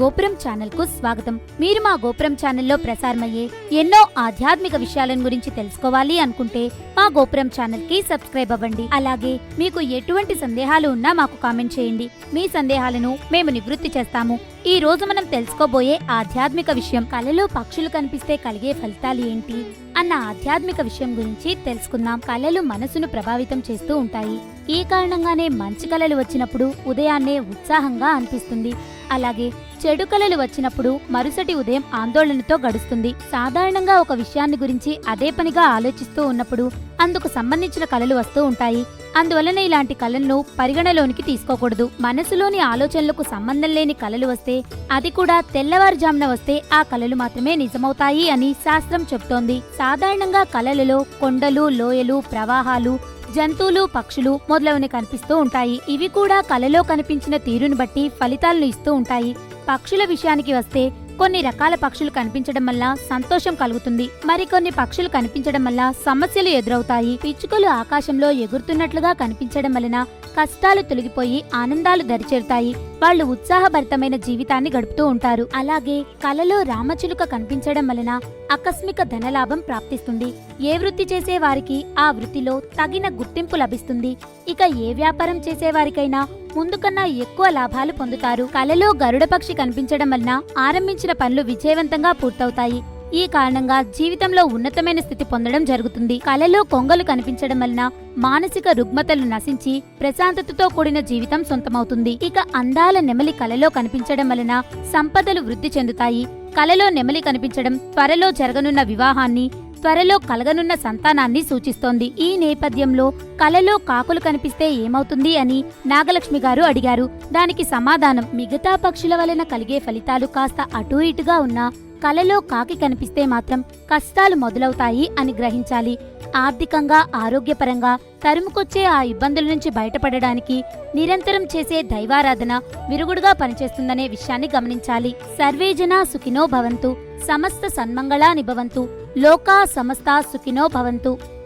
గోపురం ఛానల్కు స్వాగతం. మీరు మా గోపురం ఛానల్లో ప్రసారమయ్యే ఎన్నో ఆధ్యాత్మిక విషయాలను గురించి తెలుసుకోవాలి అనుకుంటే మా గోపురం ఛానల్కి సబ్స్క్రైబ్ అవ్వండి. అలాగే మీకు ఎటువంటి సందేహాలు ఉన్నా మాకు కామెంట్ చేయండి. మీ సందేహాలను మేము నివృత్తి చేస్తాము. ఈ రోజు మనం తెలుసుకోబోయే ఆధ్యాత్మిక విషయం. కళలో పక్షులు కనిపిస్తే కలిగే ఫలితాలు ఏంటి అన్న ఆధ్యాత్మిక విషయం గురించి తెలుసుకుందాం. కళలు మనసును ప్రభావితం చేస్తూ ఉంటాయి. ఈ కారణంగానే మంచి కళలు వచ్చినప్పుడు ఉదయాన్నే ఉత్సాహంగా అనిపిస్తుంది. అలాగే చెడు కళలు వచ్చినప్పుడు మరుసటి ఉదయం ఆందోళనతో గడుస్తుంది. సాధారణంగా ఒక విషయాన్ని గురించి అదే పనిగా ఆలోచిస్తూ ఉన్నప్పుడు అందుకు సంబంధించిన కళలు వస్తూ ఉంటాయి. అందువలన ఇలాంటి కళలను పరిగణలోనికి తీసుకోకూడదు. మనసులోని ఆలోచనలకు సంబంధం లేని కళలు వస్తే అది కూడా తెల్లవారుజామున వస్తే ఆ కళలు మాత్రమే నిజమవుతాయి అని శాస్త్రం చెబుతోంది. సాధారణంగా కళలలో కొండలు లోయలు ప్రవాహాలు జంతువులు పక్షులు మొదలైనవి కనిపిస్తూ ఉంటాయి. ఇవి కూడా కలలో కనిపించిన తీరును బట్టి ఫలితాలను ఇస్తూ ఉంటాయి. పక్షుల విషయానికి వస్తే కొన్ని రకాల పక్షులు కనిపించడం వల్ల సంతోషం కలుగుతుంది. మరికొన్ని పక్షులు కనిపించడం వల్ల సమస్యలు ఎదురవుతాయి. పిచ్చుకలు ఆకాశంలో ఎగురుతున్నట్లుగా కనిపించడం వలన కష్టాలు తొలగిపోయి ఆనందాలు దరిచేరుతాయి. వాళ్ళు ఉత్సాహభరితమైన జీవితాన్ని గడుపుతూ ఉంటారు. అలాగే కలలో రామచిలుక కనిపించడం వలన ఆకస్మిక ధనలాభం ప్రాప్తిస్తుంది. ఏ వృత్తి చేసే వారికి ఆ వృత్తిలో తగిన గుర్తింపు లభిస్తుంది. ఇక ఏ వ్యాపారం చేసేవారికైనా ముందుకన్నా ఎక్కువ లాభాలు పొందుతారు. కలలో గరుడ పక్షి కనిపించడం వలన ఆరంభించిన పనులు విజయవంతంగా పూర్తవుతాయి. ఈ కారణంగా జీవితంలో ఉన్నతమైన స్థితి పొందడం జరుగుతుంది. కలలో కొంగలు కనిపించడం వలన మానసిక రుగ్మతలు నశించి ప్రశాంతతతో కూడిన జీవితం సొంతమవుతుంది. ఇక అందాల నెమలి కలలో కనిపించడం వలన సంపదలు వృద్ధి చెందుతాయి. కలలో నెమలి కనిపించడం త్వరలో జరగనున్న వివాహాన్ని త్వరలో కలగనున్న సంతానాన్ని సూచిస్తోంది. ఈ నేపథ్యంలో కలలో కాకులు కనిపిస్తే ఏమవుతుంది అని నాగలక్ష్మి గారు అడిగారు. దానికి సమాధానం మిగతా పక్షుల వలన కలిగే ఫలితాలు కాస్త అటూ ఇటుగా ఉన్నా కలలో కాకి కనిపిస్తే మాత్రం కష్టాలు మొదలవుతాయి అని గ్రహించాలి. ఆర్థికంగా ఆరోగ్యపరంగా తరుముకొచ్చే ఆ ఇబ్బందుల నుంచి బయటపడడానికి నిరంతరం చేసే దైవారాధన విరుగుడుగా పనిచేస్తుందనే విషయాన్ని గమనించాలి. సర్వేజన సుఖినో భవంతు సమస్త సన్మంగళా నిభవంతు లోకా సమస్త సుఖినో భవంతు.